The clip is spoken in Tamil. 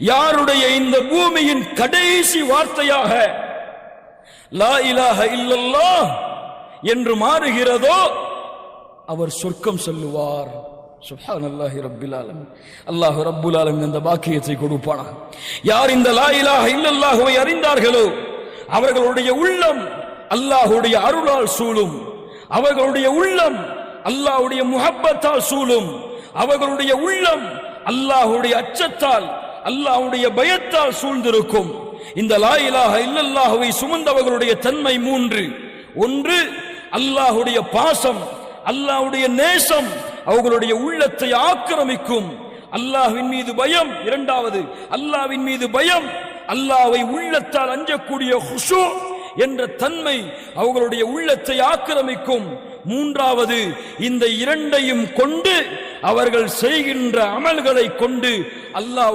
யாருடைய இந்த பூமியின் கடைசி வார்த்தையாக லா இலாஹ இல்லல்லா என்று மாறுகிறதோ அவர் சொர்க்கம் சொல்லுவார். சுப்ஹானல்லாஹி ரப்பில் ஆலமீன். அல்லாஹ் ரப்புல் ஆலமீன் அந்த பாக்கியத்தை கொடுப்பானா? யார் இந்த லா இலாஹ இல்லல்லாஹுவை அறிந்தார்களோ அவர்களுடைய உள்ளம் அல்லாஹுடைய அருளால் சூழும். அவர்களுடைய உள்ளம் அல்லாஹுடைய முஹப்பத்தால் சூழும். அவர்களுடைய உள்ளம் அல்லாஹுடைய அச்சத்தால் அல்லாவுடைய பயத்தால் சூழ்ந்திருக்கும். இந்த லா இல்லல்லாகவை சுமந்தவர்களுடைய தன்மை மூன்று. ஒன்று அல்லாஹுடைய பாசம் அல்லாஹுடைய நேசம் அவர்களுடைய உள்ளத்தை ஆக்கிரமிக்கும். அல்லாஹ்வின் மீது பயம். இரண்டாவது அல்லாஹ்வின் மீது பயம். அல்லாஹ்வை உள்ளத்தால் அஞ்சக்கூடிய ஹுஷு என்ற தன்மை அவர்களுடைய உள்ளத்தை ஆக்கிரமிக்கும். மூன்றாவது இந்த இரண்டையும் கொண்டு அவர்கள் செய்கின்ற அமல்களை கொண்டு அல்லாஹ்